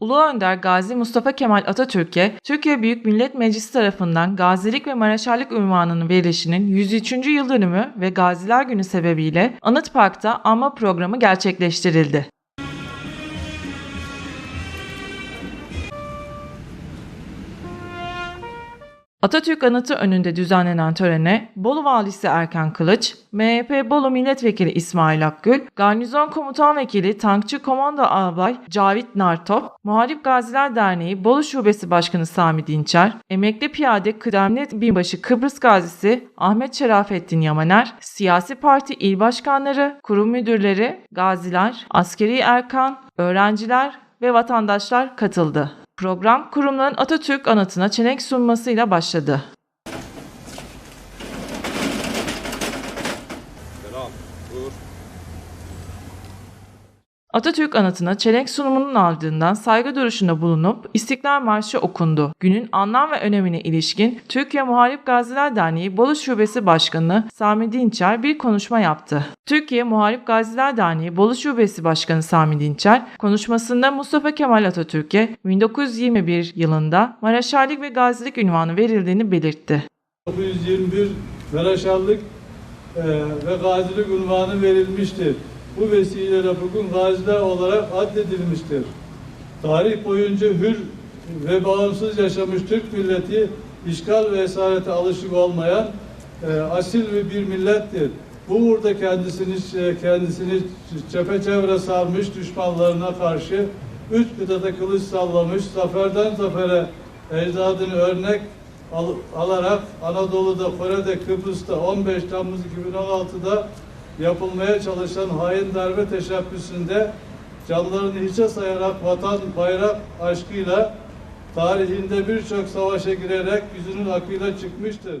Ulu Önder Gazi Mustafa Kemal Atatürk'e Türkiye Büyük Millet Meclisi tarafından gazilik ve mareşallik unvanının verilişinin 103. yıl dönümü ve Gaziler Günü sebebiyle Anıt Park'ta anma programı gerçekleştirildi. Atatürk Anıtı önünde düzenlenen törene Bolu Valisi Erkan Kılıç, MHP Bolu Milletvekili İsmail Akgül, Garnizon Komutan Vekili Tankçı Komando Albay Cavit Nartop, Muharip Gaziler Derneği Bolu Şubesi Başkanı Sami Dinçer, Emekli Piyade Kıdemli Binbaşı Kıbrıs Gazisi Ahmet Şerafettin Yamaner, siyasi parti il başkanları, kurum müdürleri, gaziler, askeri erkan, öğrenciler ve vatandaşlar katıldı. Program kurumların Atatürk anıtına çelenk sunmasıyla başladı. Selam. Buyur. Atatürk anıtına çelenk sunumunun ardından saygı duruşunda bulunup İstiklal Marşı okundu. Günün anlam ve önemine ilişkin Türkiye Muharip Gaziler Derneği Bolu Şubesi Başkanı Sami Dinçer bir konuşma yaptı. Türkiye Muharip Gaziler Derneği Bolu Şubesi Başkanı Sami Dinçer konuşmasında Mustafa Kemal Atatürk'e 1921 yılında Mareşallik ve Gazilik ünvanı verildiğini belirtti. 1921 Meraşallık e, ve gazilik unvanı verilmiştir. Bu vesileyle bugün gaziler olarak addedilmiştir. Tarih boyunca hür ve bağımsız yaşamış Türk milleti işgal ve esarete alışık olmayan e, asil ve bir millettir. Bu uğurda kendisini e, kendisini çepeçevre sarmış düşmanlarına karşı üç kıtada kılıç sallamış, zaferden zafere ecdadını örnek al- alarak Anadolu'da, Kore'de, Kıbrıs'ta 15 Temmuz 2016'da yapılmaya çalışan hain darbe teşebbüsünde canlarını hiçe sayarak vatan bayrak aşkıyla tarihinde birçok savaşa girerek yüzünün akıyla çıkmıştır.